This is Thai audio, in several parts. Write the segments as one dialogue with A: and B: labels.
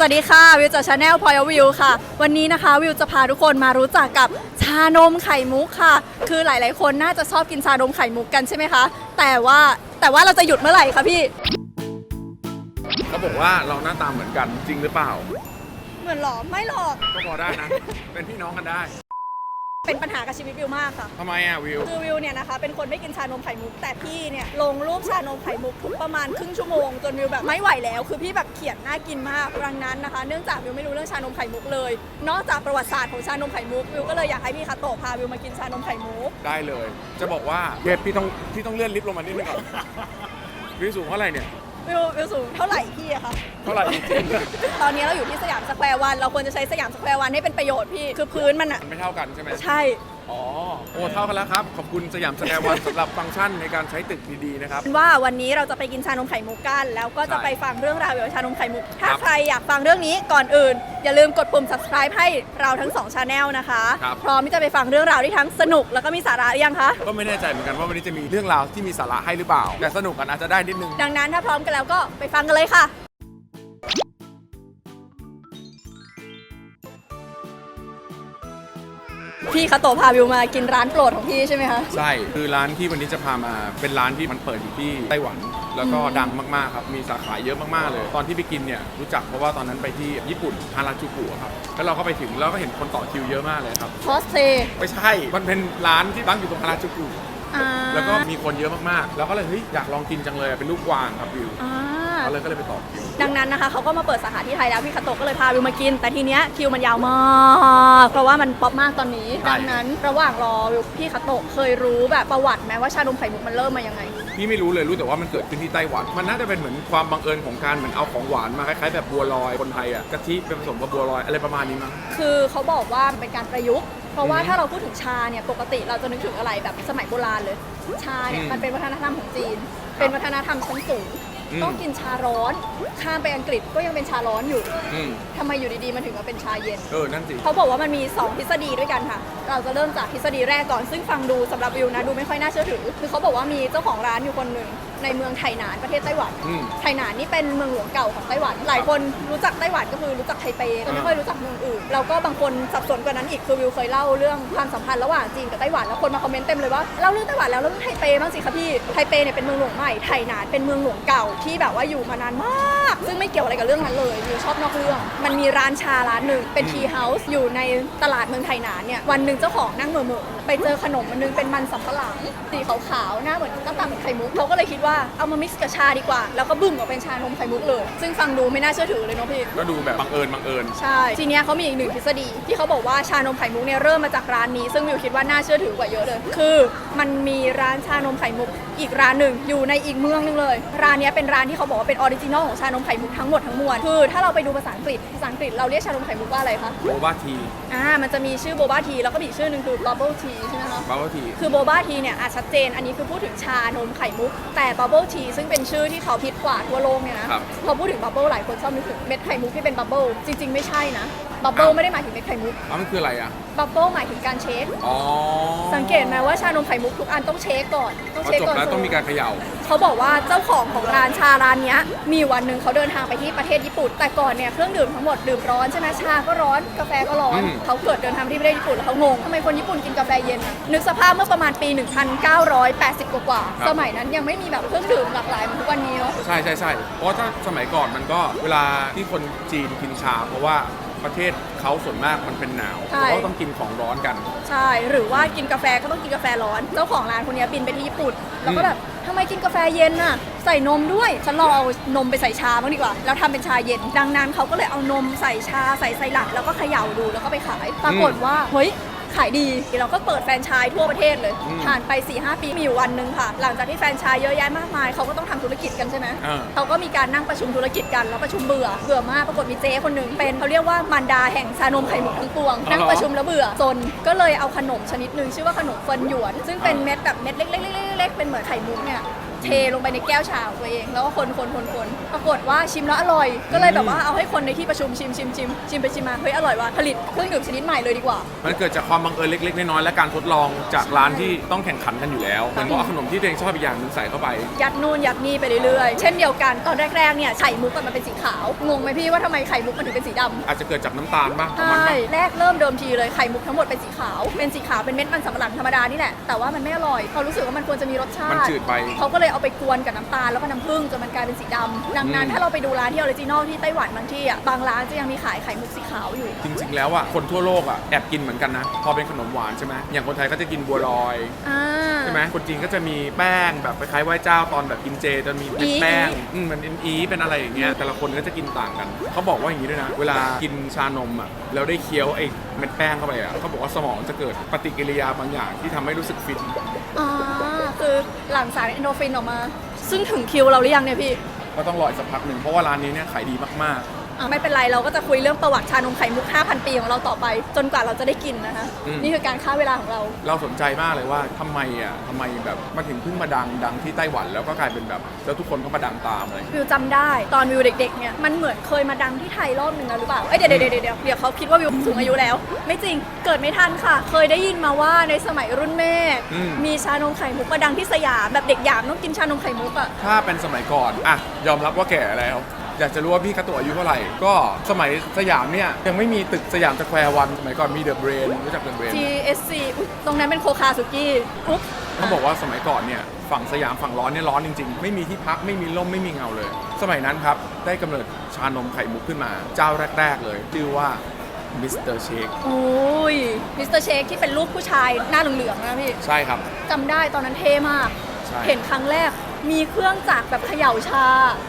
A: สวัสดีค่ะ วิวจากชาแนลพอยวิวค่ะ วันนี้นะคะวิวจะพาทุกคนมารู้จักกับชานมไข่มุกค่ะ คือหลาย ๆ คนน่าจะชอบกินชานมไข่มุกกันใช่ไหมคะ แต่ว่าแต่ว่าเราจะหยุดเมื่อไหร่คะพี่
B: เขาบอกว่าเราหน้าตาเหมือนกันจริงหรือเปล่า
A: เหมือนหรอไม่หรอก
B: ก็พอได้นะ เป็นพี่น้องกันได้
A: เป็นปัญหากับชีวิตวิวมากค่ะ
B: ทำไมอะวิว
A: คือวิวเนี่ยนะคะเป็นคนไม่กินชานมไข่มุก แต่พี่เนี่ยลงรูปชานมไข่มุกทุกประมาณครึ่งชั่วโมงจนวิวแบบไม่ไหวแล้ว คือพี่แบบเขียนน่ากินมากดังนั้นนะคะ เนื่องจากวิวไม่รู้เรื่องชานมไข่มุกเลย นอกจากประวัติศาสตร์ของชานมไข่มุกวิวก็เลยอยากให้พี่คาโตะพาวิวมากินชานมไข่มุก
B: ได้เลย จะบอกว่าเย็บพี่ต้องพี่ต้องเลื่อนลิฟต์ลงมานิดนึงก่อนวิวสูงเท่าไหร่เนี่ย
A: วิววิวสูงเท่าไหร่พี่อะคะ
B: เท่าไหร่จริง
A: ตอนนี้เราอยู่ที่สยามสแควร์วัน เราควรจะใช้สยามสแควร์วันให้เป็นประโยชน์พี่ คือพื้นมันอะ
B: ๆไม่เท่ากันใช่ไหม
A: ใช่
B: อ๋อโอ้เท่ากันแล้วครับ ขอบคุณสยามสแกร์วันสำหรับฟังก์ชันในการใช้ตึกดีๆนะครับ
A: ว่าวันนี้เราจะไปกินชานมไข่มุกกัน แล้วก็จะ
B: ใช่
A: ไปฟังเรื่องราวเกี่ยวกับชานมไข่มุก ถ้า
B: ครับ
A: ใครอยากฟังเรื่องนี้ก่อนอื่น อย่าลืมกดปุ่ม subscribe ให้เราทั้งสองชาแนลนะคะ
B: ครับ
A: พร้อมที่จะไปฟังเรื่องราวที่ทั้งสนุกแล้วก็มีสาระหรือยังคะ
B: ก็ไม่แน่ใจเหมือนกันว่าวันนี้จะมีเรื่องราวที่มีสาระให้หรือเปล่า แต่สนุกกันอาจจะได้นิดนึง
A: ดังนั้นถ้าพร้อมกันแล้วก็ไปฟังกันเลยค่ะ พี่คาโตะพาวิวมากินร้านโปรดของพี่ใช่ไหมคะ
B: ใช่ คือร้านที่วันนี้จะพามาเป็นร้านที่มันเปิดอยู่ที่ไต้หวัน แล้วก็ดังมากๆครับ มีสาขาเยอะมากๆเลย ตอนที่ไปกินเนี่ยรู้จักเพราะว่าตอนนั้นไปที่ญี่ปุ่นฮาราจูกุอะครับ แล้วเราก็ไปถึงแล้วก็เห็นคนต่อคิวเยอะมากเลยครับ
A: คอสเพย์
B: ไม่ใช่ มันเป็นร้านที่ตั้งอยู่ตรงฮาราจูกุ แล้วก็มีคนเยอะมากๆ แล้วก็เลยเฮ้ยอยากลองกินจังเลยเป็นลูกกวางครับวิว
A: อ่า
B: ก็เลยก็เลยไปต่อคิว
A: ดังนั้นนะคะเขาก็มาเปิดสาขาที่ไทยแล้วพี่คาโตะก็เลยพาวิวมากิน แต่ทีเนี้ยคิวมันยาวมากเพราะว่ามันป๊อปมากตอนนี้
B: ใช่
A: ดังนั้นระหว่างรอวิวพี่คาโตะเคยรู้แบบประวัติไหมว่าชานมไข่มุกมันเริ่มมายังไง
B: พี่ไม่รู้เลยรู้แต่ว่ามันเกิดขึ้นที่ไต้หวัน มันน่าจะเป็นเหมือนความบังเอิญของการเหมือนเอาของหวานมาคล้ายๆแบบบัวลอยคนไทยอะกะทิเป็นผสมกับบัวลอยอะไรประมาณนี้มั้ง
A: คือเขาบอกว่ามันเป็นการประยุกต์เพราะว่า
B: อืม
A: ถ้าเราพูดถึงชาเนี่ยปกติเราจะนึกถึงอะไรแบบสมัยโบราณเลย ชาเนี่ย
B: อืม
A: มันเป็นวัฒนธรรมของจีน เป็นวัฒนธรรมชั้นสูง
B: อืม
A: ต้องกินชาร้อนข้ามไปอังกฤษก็ยังเป็นชาร้อนอยู่
B: อืม
A: ทำไมอยู่ดีๆมันถึงมาเป็นชาเย็น
B: เออ นั่นสิ
A: เขาบอกว่ามันมี 2 ทฤษฎีด้วยกันค่ะ เราจะเริ่มจากทฤษฎีแรกก่อน ซึ่งฟังดูสำหรับวิวนะ ดูไม่ค่อยน่าเชื่อถือ คือเขาบอกว่ามีเจ้าของร้านอยู่คนหนึ่งในเมืองไถหนานประเทศไต้หวัน
B: อืม
A: ไถหนานนี่เป็นเมืองหลวงเก่าของไต้หวัน หลายคนรู้จักไต้หวันก็คือรู้จักไทเปแต่ไม่ค่อยรู้จักเมืองอื่น แล้วก็บางคนสับสนกว่านั้นอีกคือวิวเคยเล่าเรื่องความสัมพันธ์ระหว่างจีนกับไต้หวันแล้วคนมาคอมเมนต์เต็มเลยว่าเล่าเรื่องไต้หวันแล้วเรื่องไทเปบ้างสิคะพี่ ไทเปเนี่ยเป็นเมืองหลวงใหม่ไถหนานเป็นเมืองหลวงเก่าที่แบบว่าอยู่มานานมาก ซึ่งไม่เกี่ยวอะไรกับเรื่องนั้นเลยวิวชอบนอกเรื่อง มันมีร้านชาร้านหนึ่งเป็นทีเฮาส์อยู่ในตลาดเมืองไถหนานเนี่ยวันหนึ่งเจ้าของนั่งเหม่อๆไปเจอขนมมันนึงเป็นมันสำปะหลังสีขาวๆหน้าเหมือนน้ำตาลเหมือนไข่มุกเขาก็เลยคิดว่าเอามา mix กับชาดีกว่า แล้วก็บึ้มออกเป็นชานมไข่มุกเลย ซึ่งฟังดูไม่น่าเชื่อถือเลยเนาะพี่
B: ก็ดูแบบบังเอิญบังเอิญ
A: ใช่ ทีเนี้ยเขามีอีกหนึ่งทฤษฎี ที่เขาบอกว่าชานมไข่มุกเนี่ยเริ่มมาจากร้านนี้ ซึ่งวิวคิดว่าน่าเชื่อถือกว่าเยอะเลย คือมันมีร้านชานมไข่มุก อีกร้านหนึ่งอยู่ในอีกเมืองหนึงเลย ร้านเนี้ยเป็นร้านที่เขาบอกว่าเป็นออริจินอลของชานมไข่มุกทั้งหมดทั้งมวลคือถ้าเราไปดูภาษาอังกฤษภาษาอังกฤษเราเรียกชานมไข่มุกว่าอะไรคะ
B: โบบ้าที
A: อ่ามันจะมีชื่อโบ b าทีแล้วก็มีอีกชื่อหนึ่งคือ bubble tea ใช่ไหมคะ
B: บ้าที
A: คือโบ b าทีเนี่ยอาจชัดเจน อันนี้คือพูดถึงชานมไข่มุก แต่ Bubble Tea ซึ่งเป็นชื่อที่เขาพิดกว่าทั่วโลกเนี่ยนะครับพอพูดถึง Bubble หลายคนชอบนึกถึงเม็ดไข่มุกที่เป็น Bubble จริง ๆ ไม่ใช่นะ Bubble ไม่ได้หมายถึงเม็ดไข่มุก
B: อ๋อมันคืออะไรอะ
A: Bubble หมายถึงการเช็ค
B: อ๋อ
A: สังเกตไหมว่าชานมไข่มุกทุกอันต้องเช็คก่อน ต้อง
B: พอ
A: เช็ค
B: จบ
A: ก่อน
B: แล้วต้องมีการเขย่า
A: เขาบอกว่าเจ้าของของร้านชาร้านเนี้ยมีวันหนึ่งเขาเดินทางไปที่ประเทศญี่ปุ่น แต่ก่อนเนี่ยเครื่องดื่มทั้งหมดดื่มร้อนใช่ไหมชาก็ร้อนกาแฟก็ร้อน
B: อืม
A: เขาเกิดเดินทางไปที่ประเทศญี่ปุ่นแล้วเขางงทำไมคนญี่ปุ่นกินกาแฟเย็นอะนึกสภาพเมื่อประมาณปี 1980 กว่าๆสมัยนั้นยังไม่มีแบบเครื่องดื่มหลากหลายเหมือนทุกวันนี้เนาะ
B: ใช่ใช่ใช่เพราะถ้าสมัยก่อนมันก็เวลาที่คนจีนกินชา เพราะว่า ประเทศเขาส่วนมากมันเป็นหนาว
A: ใช่
B: เขาก็ต้องกินของร้อนกัน
A: ใช่ หรือว่ากินกาแฟก็ต้องกินกาแฟร้อน เจ้าของร้านคนนี้บินไปที่ญี่ปุ่น แล้วก็แบบทำไมกินกาแฟเย็นน่ะ ใส่นมด้วย ฉันลองเอานมไปใส่ชาบ้างดีกว่า แล้วทำเป็นชาเย็น ดังนั้นเขาก็เลยเอานมใส่ชาใส่ไซรัปแล้วก็เขย่าดูแล้วก็ไปขาย ปรากฏว่า เฮ้ย ขายดีเราก็เปิดแฟรนไชส์ทั่วประเทศเลย
B: อืม
A: ผ่านไป4-5ปีมีอยู่วันหนึ่งค่ะ หลังจากที่แฟรนไชส์เยอะแยะมากมายเขาก็ต้องทำธุรกิจกันใช่ไหม
B: เออ
A: เขาก็มีการนั่งประชุมธุรกิจกันแล้วประชุมเบื่อเบื่อมากปรากฏมีเจ๊คนหนึ่งเป็นเขาเรียกว่ามันดาแห่งชานมไข่มุกทั้งปวงนั่งประชุมแล้วเบื่อจนก็เลยเอาขนมชนิดหนึ่งชื่อว่าขนมเฟินหยวน ซึ่งเป็นเม็ดแบบเม็ดเล็กๆๆๆๆเป็นเหมือนไข่มุกเนี่ย เทลงไปในแก้วชาของตัวเอง แล้วก็คนคนคนคนปรากฏว่าชิมแล้วอร่อย ก็เลยแบบว่าเอาให้คนในที่ประชุมชิมชิมชิมชิมไปชิมมาเฮ้ยอร่อยว่ะผลิตเครื่องดื่มชนิดใหม่เลยดีกว่า
B: มันเกิดจากความบังเอิญเล็ก ๆ น้อยๆและการทดลองจากร้านที่ต้องแข่งขันกันอยู่แล้วเหมือนกับเอาขนมที่ตัวเองชอบอีกอย่างหนึงใส่เข้าไป
A: ยัดนู่นยัดนี่ไปเรื่อยๆ เช่นเดียวกันตอนแรกๆเนี่ยไข่มุกอะมันเป็นสีขาว งงไหมพี่ว่าทำไมไข่มุกมันถึงเป็นสีดำ
B: อาจจะเกิดจากน้ำตาลบ้างของ
A: ใช่
B: มันบ้าง
A: แรกเริ่มเดิมทีเลยไข่มุกทั้งหมดเป็นสีขาว เป็นสีขาวเป็นเม็ดมันสำปะหลังธรรมดานี่แหละ แต่ว่ามันไม่อร่อย เขารู้สึกว่ามันควรจะมีรสชาติ
B: มันจืดไป
A: เขาก็เลยเอาไปกวนกับน้ำตาลแล้วก็น้ำผึ้งจนมันกลายเป็นสีดำดังนั้น
B: อืม
A: ถ้าเราไปดูร้านที่ออริจินอลที่ไต้หวันบางที่อะบางร้านจะยังมีขายไข่มุกสีขาวอยู่
B: จริง ๆ แล้วอะคนทั่วโลกอะแอบกินเหมือนกันนะ พอเป็นขนมหวานใช่ไหมอย่างคนไทยก็จะกินบัวลอย
A: อ่า
B: ใช่ไหมคนจีนก็จะมีแป้งแบบคล้ายๆไหว้เจ้าตอนแบบกินเจจะมีเป็น
A: อี
B: แป้งอืมมันเป็นอีเป็นอะไรอย่างเงี้ยแต่ละคนก็จะกินต่างกันเขาบอกว่าอย่างนี้ด้วยนะเวลากินชานมอะแล้วได้เคี้ยวไอ้เม็ดแป้งเข้าไปอะเขาบอกว่าสมองจะเกิดปฏิกิริยาบางอย่างที่ทำให้รู้สึกฟิน
A: อ่าคือ หลั่งสารเอนโดรฟินออกมา ซึ่งถึงคิวเราหรือยังเนี่ยพี่
B: ก็ต้องรออีกสักพักหนึ่งเพราะว่าร้านนี้เนี่ยขายดีมาก
A: อะไม่เป็นไรเราก็จะคุยเรื่องประวัติชานมไข่มุก 5,000 ปีของเราต่อไป จนกว่าเราจะได้กินนะคะ
B: อืม
A: นี่คือการฆ่าเวลาของเรา
B: ๆเราสนใจมากเลยว่าทำไมอะทำไมแบบมาถึงเพิ่งมาดังดังที่ไต้หวันแล้วก็กลายเป็นแบบ แล้วทุกคนก็มาดังตามเลย
A: วิวจำได้ตอนวิวเด็กๆเนี่ยมันเหมือนเคยมาดังที่ไทยรอบหนึ่งแล้วหรือเปล่า เอ้ยเดี๋ยวเดี๋ยวเดี๋ยวเดี๋ยวเดี๋ยวเขาคิดว่าวิวสูงอายุแล้ว ไม่จริงเกิดไม่ทันค่ะ เคยได้ยินมาว่าในสมัยรุ่นแม่
B: อืม
A: มีชานมไข่มุกมาดังที่สยามแบบเด็กหยามต้องกินชานมไข่มุกอะ
B: ถ้าเป็นสมัยก่อนอะยอมรับว่าแก่แล้ว อยากจะรู้ว่าพี่กระตัวอายุเท่าไหร่ ก็สมัยสยามเนี่ยยังไม่มีตึกสยามสแควร์วันสมัยก่อนมีเดอะเบรนรู้จักเดอะเบรน
A: TSC อุ๊ยตรงนั้นเป็นโคคาสุกี้อุ๊บ
B: เขาบอกว่าสมัยก่อนเนี่ยฝั่งสยามฝั่งร้อนเนี่ยร้อนจริง ๆ ไม่มีที่พักไม่มีร่มไม่มีเงาเลย สมัยนั้นครับ ได้กำเนิดชานมไข่มุกขึ้นมา เจ้าแรก ๆ เลยชื่อว่ามิสเตอร์เชค
A: โอ้ยมิสเตอร์เชคที่เป็นรูปผู้ชายหน้าเหลืองๆนะพี่
B: ใช่ครับ
A: จำได้ตอนนั้นเท่มาก
B: ใช่
A: เห็นครั้งแรก มีเครื่องจักรแบบเขย่าชา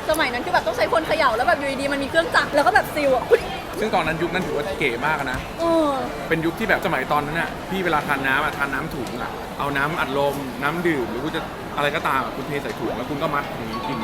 A: สมัยนั้นคือแบบต้องใช้คนเขย่าแล้วแบบอยู่ดีๆมันมีเครื่องจักรแล้วก็แบบซิลอะอุ๊ย
B: ซึ่งตอนนั้นยุคนั้นถือว่าเก๋มากนะ
A: เออ
B: เป็นยุคที่แบบสมัยตอนนั้นน่ะพี่เวลาทานน้ำอะทานน้ำถุงอะเอาน้ำอัดลมน้ำดื่มหรือคุณจะอะไรก็ตามอะคุณเทใส่ถุงแล้วคุณก็มัดอย่างนี้กิน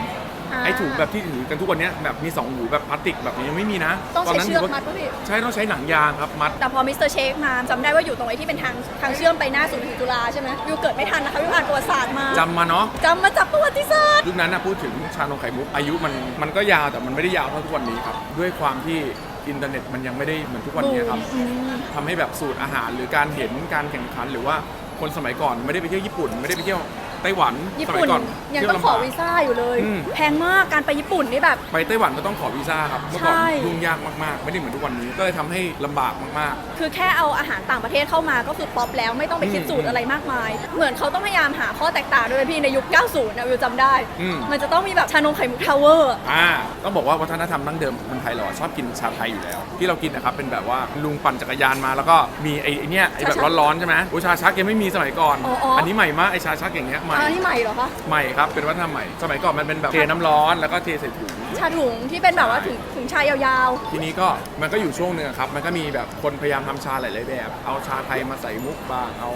B: ไอ้ถุงแบบที่ถือกันทุกวันเนี้ยแบบมีสองหูแบบพลาสติกแบบนี้ยังไม่มีนะ
A: ต้อง
B: ตอน
A: ใช้
B: นั้น
A: เชือก
B: ถืว่า
A: มัดป่ะพี่
B: ใช่ต้องใช้หนังยางครับมัด
A: แต่พอมิสเตอร์เชคมาจำได้ว่าอยู่ตรงไอ้ที่เป็นทางทางเชื่อมไปหน้าศูนย์ถึงจุฬาใช่ไหมวิวเกิดไม่ทันนะคะวิวอ่านประวัติศาสตร์มา
B: จำมาเนาะ
A: จำมาจากประวัติศาสตร์
B: ยุคนั้นนะพูดถึงชานมไข่มุกอายุมันมันก็ยาวแต่มันไม่ได้ยาวเท่าทุกวันนี้ครับด้วยความที่อินเทอร์เน็ตมันยังไม่ได้เหมือนทุกวันนี้ครับ
A: อืม
B: ทำให้แบบสูตรอาหารหรือการเห็นการแข่งขันหรือว่าคนสมัยก่อนไม่ได้ไปเที่ยวญี่ปุ่น ไม่ได้ไปเที่ยว ไต้หวัน
A: ญี่
B: สมั
A: ปุ่น
B: ยก่อน
A: ยัง
B: เที่ยว
A: ต้อง
B: ลำ
A: ขอบา
B: ก
A: วีซ่าอยู่เลย
B: อืม
A: แพงมากการไปญี่ปุ่นนี่แบบ
B: ไปไต้หวันก็ต้องขอวีซ่าครับเมื่อก่อน
A: ใช่
B: ยุ่งยากมากๆ ไม่ได้เหมือนทุกวันนี้ก็เลยทำให้ลำบากมาก
A: คือแค่เอาอาหารต่างประเทศเข้ามาก็คือป๊อปแล้วไม่ต้องไปคิด
B: อืม
A: สูตรอะไรมากมาย เหมือนเขาต้องพยายามหาข้อแตกต่างด้วยพี่ในยุค 90 นะวิวจำได้
B: อืม
A: มันจะต้องมีแบบชานมไข่มุกทาวเวอร์
B: ๆอ่าต้องบอกว่าวัฒนธรรมดั้งเดิมคนไทยเราอะชอบกินชาไทยอยู่แล้ว ที่เรากินนะครับเป็นแบบว่าลุงปั่นจักรยานมาแล้วก็มีไอ้ไอ้เนี่ยไอ้แบบ
A: ชาชัก
B: ร้อนๆใช่ไหมโอ้ชาชักยังไม่มีสมัยก่อน
A: อ๋ออ๋ออั
B: นนี้ใหม่มากไอ้ชาชักอย่างเงี้ยใหม่
A: อันนี้ใหม่เหรอคะ
B: ใหม่ครับเป็นวัฒนธรรมใหม่ สมัยก่อนมันเป็นแบบเทน้ำร้อนแล้วก็เทใส่ถุง
A: ชาถุงที่เป็นแบบว่าถุงถุงชายาว
B: ทีนี้ก็มันก็อยู่ช่วงหนึ่งอะครับ มันก็มีแบบคนพยายามทำชาหลายๆแบบ เอาชาไทยมาใส่มุกบ้างเอา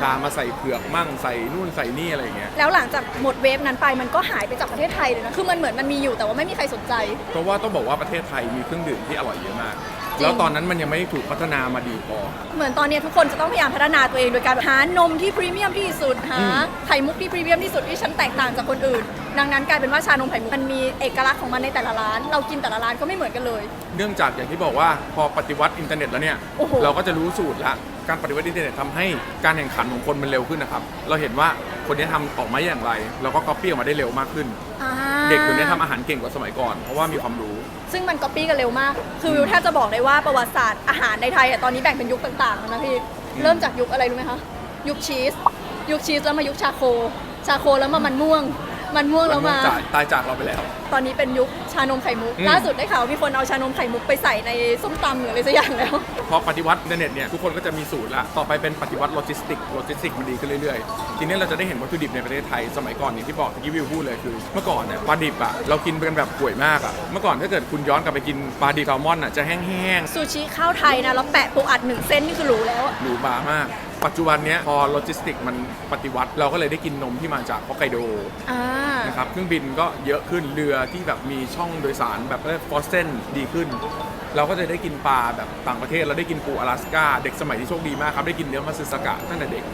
B: ชามาใส่เผือกมั่งใส่นู่นใส่นี่อะไรอย่างเงี้ย
A: ๆ แล้วหลังจากหมดเวฟนั้นไปมันก็หายไปจากประเทศไทยเลยนะ คือมันเหมือนมันมีอยู่แต่ว่าไม่มีใครสนใจ
B: เพราะว่าต้องบอกว่าประเทศไทยมีเครื่องดื่มที่อร่อยเยอะมาก
A: จริง
B: แล้วตอนนั้นมันยังไม่ถูกพัฒนามาดีพอ
A: เหมือนตอนเนี้ยทุกคนจะต้องพยายามพัฒนาตัวเองโดยการแบบหานมที่พรีเมียมที่สุดหา
B: อืม
A: ไข่มุกที่พรีเมียมที่สุดที่ฉันแตกต่างจากคนอื่น ดังนั้นกลายเป็นว่าชานมไข่มุกมันมีเอกลักษณ์ของมันในแต่ละร้าน เรากินแต่ละร้านก็ไม่เหมือนกันเลย
B: เนื่องจากอย่างที่บอกว่าพอปฏิวัติอินเทอร์เน็ตแล้วเนี่ย
A: โอ้โห
B: เราก็จะรู้สูตรละการปฏิวัติอินเทอร์เน็ตทำให้การแข่งขันของคนมันเร็วขึ้นนะครับ เราเห็นว่าคนนี้ทำออกมาอย่างไร เราก็ก๊อปปี้ออกมาได้เร็วมากขึ้น
A: อ่า
B: เด็กเดี๋ยวนี้ทำอาหารเก่งกว่าสมัยก่อน เพราะว่ามีความรู้
A: ซึ่งมันก๊อปปี้กันเร็วมาก คือวิวแทบจะบอกได้ว่าประวัติศาสตร์อาหารในไทยอะตอนนี้แบ่งเป็นยุคต่างๆแล้วนะพี่
B: อืม
A: เริ่มจากยุคอะไรรู้ไหมคะ ยุคชีส ยุคชีสแล้วมายุคชาโค ชาโคแล้วมามันม่วง มันม่วงแล้วมา
B: จ่ายตายจากเราไปแล้ว
A: ตอนนี้เป็นยุคชานมไข่มุก
B: อืม
A: ล่าสุดได้ข่าวมีคนเอาชานมไข่มุกไปใส่ในส้มตำหรืออะไรสักอย่างแล้ว
B: พอปฏิวัติอินเทอร์เน็ตเนี่ยทุกคนก็จะมีสูตรละต่อไปเป็นปฏิวัติโลจิสติกโลจิสติกมันดีขึ้นเรื่อยๆ ทีนี้เราจะได้เห็นวัตถุดิบในประเทศไทยสมัยก่อนอย่างที่บอกที่วิวพูดเลยคือ เมื่อก่อนเนี่ยปลาดิบอะเรากินกันแบบป่วยมากอะเมื่อก่อนถ้าเกิดคุณย้อนกลับไปกินปลาดิบแซลมอนอะจะแห้ง
A: ซูชิข้าวไทยนะแล้วแปะปูอัดหนึ่งเส้นนี่คือหรูแล้วอะ
B: ๆหรูบามาก ปัจจุบันเนี้ยพอโลจิสติกมันปฏิวัติ เราก็เลยได้กินนมที่มาจากฮอกไกโด
A: อ่า
B: นะครับเครื่องบินก็เยอะขึ้นเรือที่แบบมีช่องโดยสารแบบฟอสเซนดีขึ้น เราก็จะได้กินปลาแบบต่างประเทศเราได้กินปูอลาสก้าเด็กสมัยที่โชคดีมากครับได้กินเนื้อมาซึสกะตั้งแต่เด็ก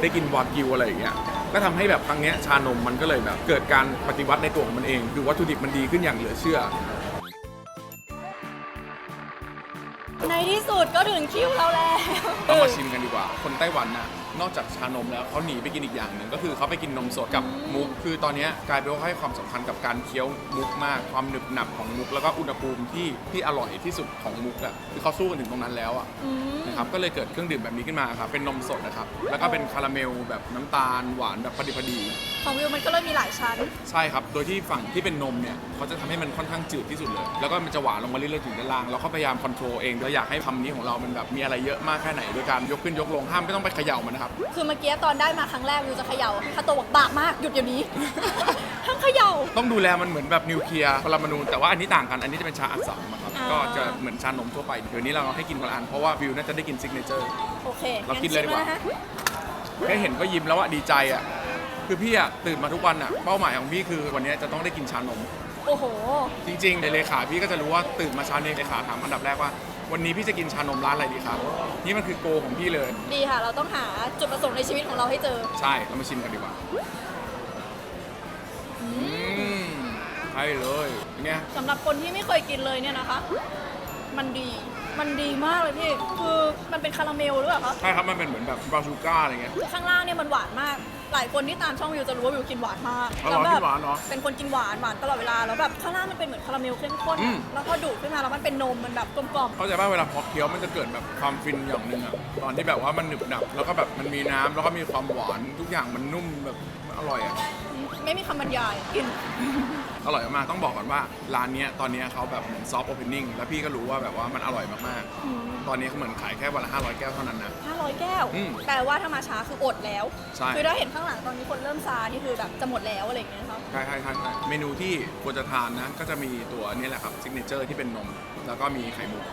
B: ได้กินวากิวอะไรอย่างเงี้ยก็ทำให้แบบครั้งเนี้ยชานมมันก็เลยแบบเกิดการปฏิวัติในตัวของมันเองคือวัตถุดิบมันดีขึ้นอย่างเหลือเชื่อ
A: สุดก็ถึงคิวเราแล้ว
B: ต้องมาชิมกันดีกว่า คนไต้หวันน่ะนอกจากชานมแล้วเขาหนีไปกินอีกอย่างหนึ่งก็คือเขาไปกินนมสดกับมุก คือตอนเนี้ยกลายเป็นว่าให้ความสำคัญกับการเคี้ยวมุกมาก ความหนึบหนับของมุกแล้วก็อุณหภูมิที่ที่อร่อยที่สุดของมุกอะคือเขาสู้กันถึงตรงนั้นแล้วอะ
A: อืม
B: นะครับก็เลยเกิดเครื่องดื่มแบบนี้ขึ้นมาครับเป็นนมสดนะครับแล้วก็เป็นคาราเมลแบบน้ำตาลหวานแบบพอดีพอดี
A: ของวิวมันก็เลยมีหลายชั้น
B: ใช่ครับ โดยที่ฝั่งที่เป็นนมเนี่ยเขาจะทำให้มันค่อนข้างจืดที่สุดเลย แล้วก็มันจะหวานลงมาเรื่อยๆถึงด้านล่าง แล้วก็พยายามคอนโทรลเองแล้วอยากให้คำนี้ของเรามันแบบมีอะไรเยอะมากแค่ไหน โดยการยกขึ้นยกลงห้ามไม่ต้องไปเขย่ามันนะครับ
A: คือเมื่อกี้ตอนได้มาครั้งแรกวิวจะเขย่าคาโตะบอกบาปมากหยุดเดี๋ยวนี้ห้ามเขย่า
B: ต้องดูแลมันเหมือนแบบนิวเคลียร์ปรมาณูแต่ว่าอันนี้ต่างกันอันนี้จะเป็นชาอัดสามครับ
A: อ่า
B: ก็จะเหมือนชานมทั่วไปเดี๋ยวนี้เราให้กินคนละอันเพราะว่าวิวน่าจะได้กินซิกเนเจอร์
A: โอเค
B: เรากินเลยดีกว่า
A: งั้ชิมแวะ
B: แค่เห็นก็ยิ้มแล้วอะดีใจอะคือพี่อะตื่นมาทุกวันอะเป้าหมายของพี่คือวันนี้จะต้องได้กินชานม
A: โอ้โห
B: จริงๆในเลขาพี่ก็จะรู้ว่าตื่นมาเช้านี้เลขาถามอันดับแรกว่า วันนี้พี่จะกินชานมร้านอะไรดีครับ นี่มันคือโกของพี่เลย
A: ดีค่ะ เราต้องหาจุดประสงค์ในชีวิตของเราให้เจอ
B: ใช่เรามาชิมกันดีกว่าอืมใช่เลยเป็นไง
A: สำหรับคนที่ไม่เคยกินเลยเนี่ยนะคะ มันดี มันดีมากเลยพี่ คือมันเป็นคาราเมลหรือเปล่าคะ
B: ใช่ครับ มันเป็นเหมือนแบบบราวน์ชูการ์อะไรเงี้ย
A: คือข้างล่างเนี่ยมันหวานมาก หลายคนที่ตามช่องวิวจะรู้ว่าวิวกินหวานมาก
B: อ๋อเหรอ
A: แล้วแบบ
B: กินหวานเหรอ
A: เป็นคนกินหวานหวานตลอดเวลาแล้วแบบข้างล่างมันเป็นเหมือนคาราเมลเข้มข้น
B: อืม
A: แล้วพอดูดขึ้นมาแล้วมันเป็นนมมันแบบกลม
B: เข้าใจป่ะเวลาพอเคี้ยวมันจะเกิดแบบความฟินอย่างหนึ่งอะตอนที่แบบว่ามันหนึบหนับแล้วก็แบบมันมีน้ำแล้วก็มีความหวานทุกอย่างมันนุ่มแบบอร่อยอะ
A: ๆไม่มีคำบรรยายกิน
B: อร่อยมากๆต้องบอกก่อนว่าร้านเนี้ยตอนเนี้ยเขาแบบเหมือนซอฟต์โอเพนนิ่งแล้วพี่ก็รู้ว่าแบบว่ามันอร่อยมากๆตอนนี้เขาเหมือนขายแค่วันละ500 แก้วเท่านั้นนะ
A: 500 แก้ว
B: อืม
A: แปลว่าถ้ามาช้าคืออดแล้ว
B: ใช่
A: คือถ้าเห็นข้างหลังตอนนี้คนเริ่มซานี่คือแบบจะหมดแล้วอะไรอย่างเงี้ยครับ
B: ใช่ใช่ใช่ใช่เมนูที่ควรจะทานนะ ก็จะมีตัวนี้แหละครับซิกเนเจอร์ที่เป็นนม แล้วก็มีไข่มุก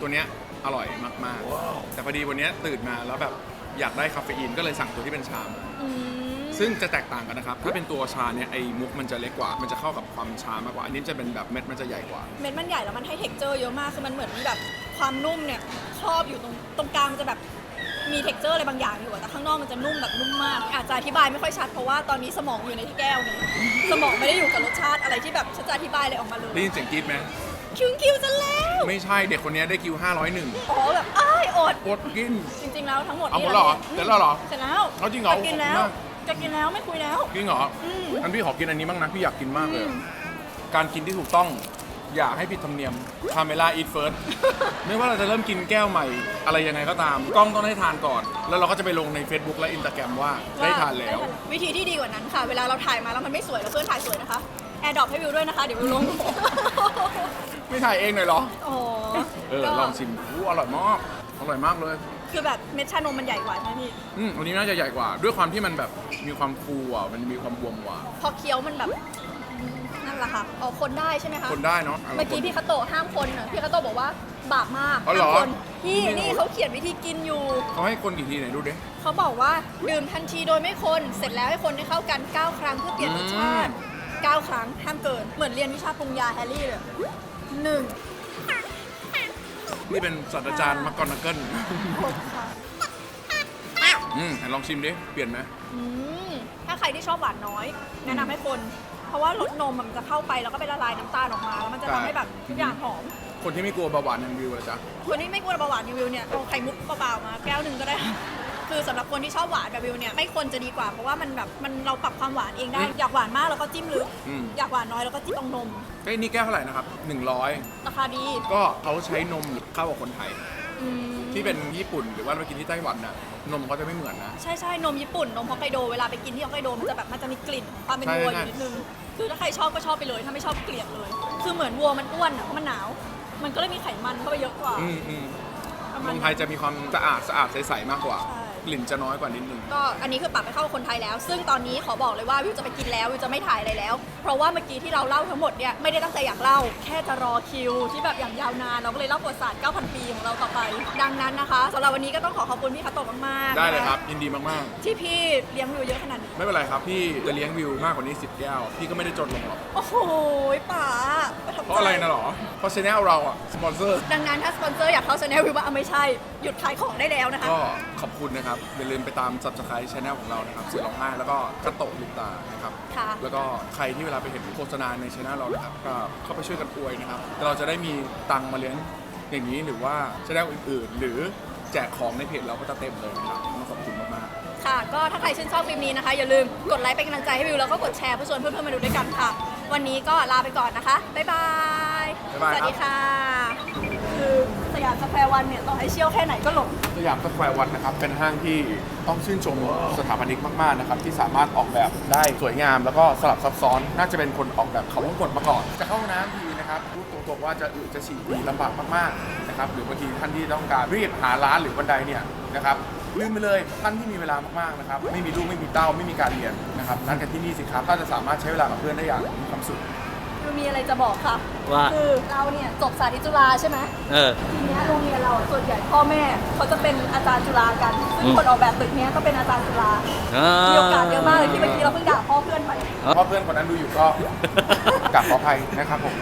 B: ตัวเนี้ยอร่อยมากๆ แต่พอดีวันเนี้ยตื่นมาแล้วแบบอยากได้คาเฟอีนก็เลยสั่งตัวที่เป็นชาม
A: อืม
B: ซึ่งจะแตกต่างกันนะครับ ถ้าเป็นตัวชาเนี่ยไอ้มุกมันจะเล็กกว่า มันจะเข้ากับความชามากกว่า อันนี้จะเป็นแบบเม็ดมันจะใหญ่กว่า
A: เม็ดมันใหญ่แล้วมันให้เท็กเจอร์เยอะมากคือมันเหมือนมีแบบความนุ่มเนี่ยครอบอยู่ตรงตรงกลางมันจะแบบ มีเท็กเจอร์อะไรบางอย่างอยู่อะแต่ข้างนอกมันจะนุ่มแบบนุ่มมาก อาจจะอธิบายไม่ค่อยชัดเพราะว่าตอนนี้สมองอยู่ในที่แก้วนี้ สมองไม่ได้อยู่กับรสชาติอะไรที่แบบฉันจะอธิบายอะไรออกมาเลย
B: ได้ยินเสียงกรี๊ดไหม
A: คิวคิวจะแล้ว
B: ไม่ใช่เด็กคนนี้ได้คิว 501
A: อ๋อแบบอ้ายอด
B: อดกิน
A: จริงๆแล้วทั้งหมด
B: เอาหมด
A: นี่
B: แล้วเหรอ
A: นี่ย
B: เสร็จแล้วเหรอ
A: เสร็จแล้ว
B: เอาจริงเหรอ
A: จะกินแล้ว
B: ขอบคุณมาก
A: จะกินแล้วไม่คุยแล้ว
B: จริงเหรอ
A: อืม
B: งั้นพี่ขอกินอันนี้บ้างนะพี่อยากกินมากเลย
A: อืม
B: การกินที่ถูกต้อง อย่าให้ผิดธรรมเนียมคาเมล่าอีทเฟิร์สไม่ว่าเราจะเริ่มกินแก้วใหม่ อะไรยังไงก็ตาม กล้องต้องให้ทานก่อน แล้วเราก็จะไปลงใน Facebook และ Instagram ว่าได้ทานแล้ว
A: วิธีที่ดีกว่านั้นค่ะ เวลาเราถ่ายมาแล้วมันไม่สวยแล้วเพื่อนถ่ายสวยนะคะ แอร์ดรอปให้วิวด้วยนะคะ เดี๋ยววิวลง
B: ไม่ถ่ายเองหน่อยเหรอ
A: โอ้
B: เออ
A: ก็
B: ลองชิมอู้อร่อยมาก อร่อยมากเลย
A: คือแบบเม็ดชานมมันใหญ่กว่าใช่ไหมพี่
B: อืมอันนี้น่าจะใหญ่กว่า ด้วยความที่มันแบบมีความฟูอะ มันมีความบวมกว่า
A: พอเคี้ยวมันแบบนั่นแห ละค่ะอ๋อคนได้ใช่ไหมคะ
B: คนได้เนาะ
A: เมื่อกี้พี่คาโตะห้ามคนน่ะพี่คาโตะบอกว่าบาปมาก
B: อ๋อเหรอ
A: ห้ามคนพี่นี่เขาเขียนวิธีกินอยู่
B: เขาให้คนกี่ทีไหนดูดิ
A: เขาบอกว่าดื่มทันทีโดยไม่คนเสร็จแล้วให้คนให้เข้ากัน 9 ครั้งเพื่อเปลี่ยนรสชาติ 9 ครั้งห้ามเกิน เหมือนเรียนวิชาปรุงยาแฮร์รี่เลยหนึ่ง
B: นี่เป็นศาสตราจารย์มักกอนักเกิล
A: หกค่ะ
B: อืมไหนลองชิมดิ เปลี่ยนไหม
A: อืมถ้าใครที่ชอบหวานน้อย แนะนำให้คน เพราะว่ารสนมมันจะเข้าไปแล้วก็ไปละลายน้ำตาลออกมา แล้วมันจะทำให้แบบทุกอย่างหอม
B: คนที่ไม่กลัวเบาหวานอย่างวิวเลยจ้ะ
A: คนที่ไม่กลัวเบาหวานรีวิวเนี่ยเอาไข่มุกเปล่าๆมาแก้วหนึ่งก็ได้คือสำหรับคนที่ชอบหวานแบบวิวเนี่ยไม่ควรจะดีกว่าเพราะว่ามันแบบมันเราปรับความหวานเองได้ อยากหวานมากแล้วก็จิ้มลึก
B: อืม
A: อยากหวานน้อยแล้วก็จิ้มตรงนม
B: เฮ้ยนี่แก้วเท่าไหร่นะครับ 100
A: ราคาดี
B: ก็เขาใช้นมเข้ากับคนไทย
A: อืม
B: ที่เป็นญี่ปุ่นหรือว่าไปกินที่ไต้หวันน่ะนมเขาจะไม่เหมือนนะ
A: ใช่ใช่นมญี่ปุ่น นมฮอกไกโดเวลาไปกินที่ฮอกไกโดมันจะแบบมันจะมีกลิ่นของความเป็น
B: ใช่
A: วัวอ
B: ใช่
A: ยู่นิดนึงคือถ้าใครชอบก็ชอบไปเลย ถ้าไม่ชอบเกลียดเลย คือเหมือนวัวมันอ้วนอะเพราะมันหนาว มันก็เลยมีไขมันเข้าไปเยอะกว่า
B: อืมอืม
A: ประ
B: น
A: มาณ
B: มไทยจะมีความสะอาดสะอาดใสๆมากกว่า
A: ใช่
B: กลิ่นจะน้อยกว่านิดนึง
A: ก็อันนี้คือปรับให้เข้ากับคนไทยแล้ว ซึ่งตอนนี้ขอบอกเลยว่าวิวจะไปกินแล้ววิวจะไม่ถ่ายอะไรแล้ว เพราะว่าเมื่อกี้ที่เราเล่าทั้งหมดเนี่ยไม่ได้ตั้งใจอยากเล่า แค่จะรอคิว ที่แบบอย่างยาวนานเราก็เลยเล่าประวัติศาสตร์ 9,000 ปีของเราต่อไป ดังนั้นนะคะสำหรับวันนี้ก็ต้องขอขอบคุณพี่คาโตะมากๆ
B: ได้เลย
A: นะะ
B: ครับ ยินดีมาก
A: ที่พี่เลี้ยงวิวเยอะขนาดนี้
B: ๆ ไม่เป็นไรครับ พี่จะเลี้ยงวิวมากกว่านี้ 10 แก้ว พี่ก็ไม่ได้จนลงหรอก
A: โอ้โหป๋าปทับใจ
B: เพราะอะไรนะหรอ เพราะชแนลเราอะสปอนเซอร์
A: ดังนั้นถ้าสปอนเซอร์อยากเข้าช anel วิวว่าอะไม่ใช่ หยุดขายของได้แล้วนะคะ
B: ก็ขอบคุณนะครับนะครับอย่าลืมไปตาม subscribe channel ของเรานะครับเสือร้องไห้แล้วก็กระโตกลิปตานะครับ
A: ค่ะ
B: แล้วก็ใครที่เวลาไปเห็นโฆษณาในช anel เรานะครับก็เข้าไปช่วยกันอวยนะครับเราจะได้มีตังค์มาเลี้ยงอย่างนี้หรือว่าช anel อื่นๆ หรือแจกของในเพจเราก็จะเต็มเลยนะครับต้องขอบคุณมากๆ
A: ค่ะ ก็ถ้าใครชื่นชอบคลิปนี้นะคะ อย่าลืมกดไลค์เป็นกำลังใจให้วิว แล้วก็กดแชร์เพื่อชวนเพื่อนๆมาดูด้วยกันค่ะ วันนี้ก็ลาไปก่อนนะคะ บ๊ายบาย
B: บ๊ายบาย
A: ส
B: ครับ
A: วัสดีค่ะคือ สยามสแควร์วันเนี่ยต่อให้เชี่ยวแค่ไหนก็หลง
B: สยามสแควร์วันนะครับ เป็นห้างที่ต้องชื่นชมสถาปนิกมาก ๆ นะครับ ที่สามารถออกแบบได้สวยงาม แล้วก็สลับซับซ้อน น่าจะเป็นคนออกแบบเขาวงกตมาก่อน จะเข้าห้องน้ำทีนะครับพูดตรงๆว่าจะอึจะฉี่ทีลำบากมาก ๆ นะครับ หรือบางทีท่านที่ต้องการรีบหาร้านหรือบันไดเนี่ยนะครับลืมไปเลยท่านที่มีเวลามากๆนะครับ ไม่มีลูกไม่มีเต้าไม่มีการเรียนนะครับนัดกันที่นี่สิครับก็จะสามารถใช้เวลากับเพื่อนได้อย่างมีความสุข
A: คือมีอะไรจะบอกค่ะ
C: ว่า
A: คือเราเนี่ยจบสาธิตจุฬาใช่ไหม
C: เออ
A: ทีเนี้ยโรงเรียนเราส่วนใหญ่พ่อแม่เขาจะเป็นอาจารย์จุฬากันซึ่ง
C: อืม
A: คนออกแบบตึกเนี้ยก็เป็นอาจารย์จุฬามีโอกาสเยอะมากเลยที่เมื่อกี้เราเพิ่งด่าพ่อเพื่อนไป
B: เพราะเพื่อนคนนั้นดูอยู่ก็ กลับขออภัยนะครับผม